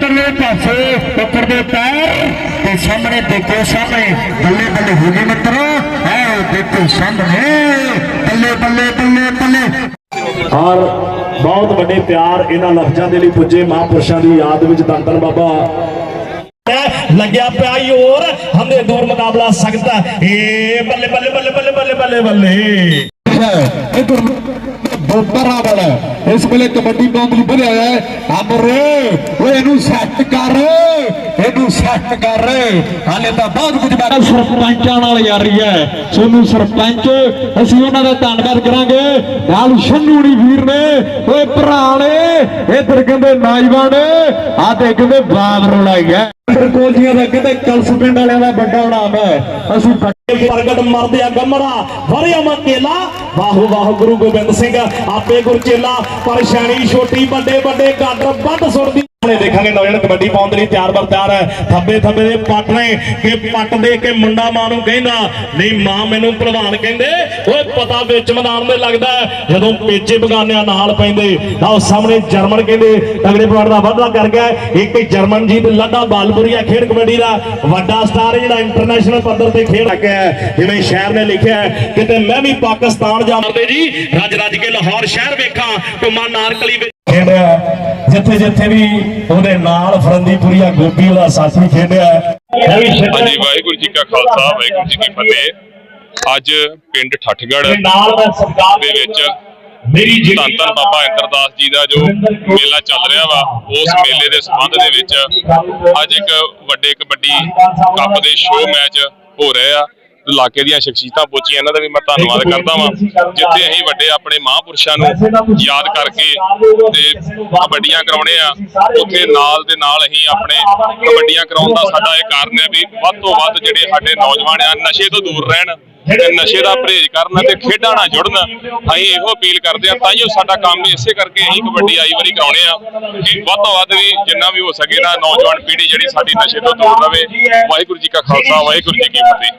ਉਧਰਲੇ ਪਾਸੇ ਬੱਕਰ ਦੇ ਪੈਰ ਤੇ ਸਾਹਮਣੇ ਦੇਖੋ ਸਾਹਮਣੇ ਬੱਲੇ ਬੱਲੇ ਹੋ ਗਈ ਮਿੱਤਰੋ। ਆਓ ਦੇਖੋ ਸਾਹਮਣੇ ਬੱਲੇ ਬੱਲੇ ਬੱਲੇ ਬੱਲੇ। ਔਰ ਬਹੁਤ ਵੱਡੇ ਪਿਆਰ ਇਹਨਾਂ ਲਫ਼ਜ਼ਾਂ ਦੇ ਲਈ ਪੁੱਜੇ ਮਹਾਂਪੁਰਸ਼ਾਂ ਦੀ ਯਾਦ ਵਿੱਚ ਦੰਤਨ ਬਾਬਾ। ਲੱਗਿਆ ਪਿਆ ਹੀ ਹੋਰ ਹਮਨੇ ਦੂਰ ਮੁਕਾਬਲਾ ਸਕਦਾ ਏ ਬੱਲੇ ਬੱਲੇ ਬੱਲੇ ਬੱਲੇ ਬੱਲੇ ਬੱਲੇ ਬੱਲੇ। ਇਹ ਬੋਪਰਾ ਵਾਲਾ ਇਸ ਵੇਲੇ ਕਬੱਡੀ ਬੌਂਦ ਲਈ ਵਧਿਆ ਹੈ। ਅਮਰੇ ਓਏ ਇਹਨੂੰ ਸੈੱਟ ਕਰ। ਇਹਨੂੰ ਸੈੱਟ ਕਰ। ਹਾਲੇ ਤਾਂ ਬਹੁਤ ਕੁਝ ਬਾਕੀ ਸਰਪੰਚਾਂ ਨਾਲ ਯਾਰੀ ਹੈ। ਸੋਨੂੰ ਸਰਪੰਚ ਅਸੀਂ ਉਹਨਾਂ ਦਾ ਧੰਨਵਾਦ ਕਰਾਂਗੇ। ਨਾਲ ਛੰਨੂੜੀ ਵੀਰ ਨੇ ਓਏ ਭਰਾ ਨੇ ਇਧਰ ਕਹਿੰਦੇ ਨਾਈਵਾਨ ਆ ਤੇ ਕਹਿੰਦੇ ਬਾਬਰ ਲਾਈਆ ਕੋਲੀਆਂ ਦਾ ਕਹਿੰਦੇ ਕਲਸ ਪਿੰਡ ਵਾਲਿਆਂ ਦਾ ਵੱਡਾ ਨਾਮ ਹੈ। ਅਸੀਂ ਪ੍ਰਗਟ ਮਰਦਿਆ ਗਮੜਾ ਵਰਿਆ ਮਕੇਲਾ ਵਾਹੋ ਵਾਹ ਗੁਰੂ ਗੋਬਿੰਦ ਸਿੰਘ ਆਪੇ ਗੁਰਚੇਲਾ ਪਰੇਸ਼ਾਨੀ ਛੋਟੀ ਵੱਡੇ ਵੱਡੇ ਗੱਡ ਵੱਡ ਸੁਣਦੀ ਹੁਣੇ ਦੇਖਾਂਗੇ ਨੌਜਵਾਨ ਕਬੱਡੀ ਪਾਉਣ ਦੇ ਲਈ ਤਿਆਰ ਬਰ ਤਿਆਰ ਹੈ। ਥੱਬੇ ਥੱਬੇ ਦੇ ਪੱਟ ਨੇ ਕਿ ਪੱਟ ਦੇ ਕੇ ਮੁੰਡਾ ਮਾਂ ਨੂੰ ਕਹਿੰਦਾ ਨਹੀਂ ਮਾਂ ਮੈਨੂੰ ਪ੍ਰਧਾਨ ਕਹਿੰਦੇ ਓਏ ਪਤਾ ਵਿੱਚ ਮੈਦਾਨ ਦੇ ਲੱਗਦਾ ਜਦੋਂ ਪੇਚੇ ਬਗਾਨਿਆਂ ਨਾਲ ਪੈਂਦੇ ਆਹ ਸਾਹਮਣੇ ਜਰਮਨ ਕਹਿੰਦੇ ਤਗੜੇ ਪਵਾਰ ਦਾ ਵਾਧਾ ਕਰ ਗਿਆ। ਇੱਕ ਜਰਮਨ ਜੀਤ ਲੱਡਾ ਬਾਲਪੁਰੀਆ ਖੇਡ ਕਬੱਡੀ ਦਾ ਵੱਡਾ ਸਟਾਰ ਜਿਹੜਾ ਇੰਟਰਨੈਸ਼ਨਲ ਪੱਧਰ ਤੇ ਖੇਡ ਹੈ। ਜਿਵੇਂ ਸ਼ਹਿਰ ਨੇ ਲਿਖਿਆ ਕਿਤੇ ਮੈਂ ਵੀ ਪਾਕਿਸਤਾਨ ਜਾਵਰਦੇ ਜੀ ਰੱਜ ਰੱਜ ਕੇ ਲਾਹੌਰ ਸ਼ਹਿਰ ਵੇਖਾਂ ਟੁਮਾ ਨਾਰਕਲੀ ਵਿੱਚ। ਖੇਡਿਆ ਜਿੱਥੇ ਜਿੱਥੇ ਵੀ ਉਹਦੇ ਨਾਲ ਫਰੰਦੀਪੁਰੀਆ ਗੋਪੀ ਉਹਦਾ ਸਾਥੀ ਖੇਡਿਆ ਹਾਂਜੀ ਵਾਹਿਗੁਰੂ ਜੀ ਕਾ ਖਾਲਸਾ ਵਾਹਿਗੁਰੂ ਜੀ ਕੀ ਫਤਿਹ। ਅੱਜ ਪਿੰਡ ਸਰਕਾਰ ਦੇ ਵਿੱਚ ਮੇਰੀ ਧੰਨ ਧੰਨ ਬਾਬਾ ਇੰਦਰਦਾਸ ਜੀ ਦਾ ਜੋ ਮੇਲਾ ਚੱਲ ਰਿਹਾ ਵਾ ਉਸ ਮੇਲੇ ਦੇ ਸੰਬੰਧ ਦੇ ਵਿੱਚ ਅੱਜ ਇੱਕ ਵੱਡੇ ਕਬੱਡੀ ਕੱਪ ਦੇ ਸ਼ੋਅ ਮੈਚ ਹੋ ਰਹੇ ਆ। ਇਲਾਕੇ ਦੀਆਂ ਸ਼ਖਸੀਅਤਾਂ ਪਹੁੰਚੀਆਂ ਇਹਨਾਂ ਦਾ ਵੀ ਮੈਂ ਧੰਨਵਾਦ ਕਰਦਾ ਵਾਂ। ਜਿੱਥੇ ਅਸੀਂ ਵੱਡੇ ਆਪਣੇ ਮਹਾਂਪੁਰਸ਼ਾਂ ਨੂੰ ਯਾਦ ਕਰਕੇ ਤੇ ਕਬੱਡੀਆਂ ਕਰਾਉਣੇ ਆ ਉੱਥੇ ਨਾਲ ਦੇ ਨਾਲ ਅਸੀਂ ਆਪਣੇ ਕਬੱਡੀਆਂ ਕਰਾਉਣ ਦਾ ਸਾਡਾ ਇਹ ਕਾਰਨ ਹੈ ਵੀ ਵੱਧ ਤੋਂ ਵੱਧ ਜਿਹੜੇ ਸਾਡੇ ਨੌਜਵਾਨ ਆ ਨਸ਼ੇ ਤੋਂ ਦੂਰ ਰਹਿਣ ਤੇ ਨਸ਼ੇ ਦਾ ਪਰਹੇਜ਼ ਕਰਨ ਤੇ ਖੇਡਾਂ ਨਾਲ ਜੁੜਨ ਅਸੀਂ ਇਹੋ ਅਪੀਲ ਕਰਦੇ ਆ ਤਾਂ ਹੀ ਸਾਡਾ ਕੰਮ ਵੀ ਇਸੇ ਕਰਕੇ ਅਸੀਂ ਕਬੱਡੀ ਆਈ ਵਾਰੀ ਕਰਾਉਣੇ ਆ ਕਿ ਵੱਧ ਤੋਂ ਵੱਧ ਵੀ ਜਿੰਨਾ ਵੀ ਹੋ ਸਕੇ ਨਾ ਨੌਜਵਾਨ ਪੀੜ੍ਹੀ ਜਿਹੜੀ ਸਾਡੀ ਨਸ਼ੇ ਤੋਂ ਦੂਰ ਰਵੇ। ਵਾਹਿਗੁਰੂ ਜੀ ਕਾ ਖਾਲਸਾ ਵਾਹਿਗੁਰੂ ਜੀ ਕੀ ਫਤਿਹ।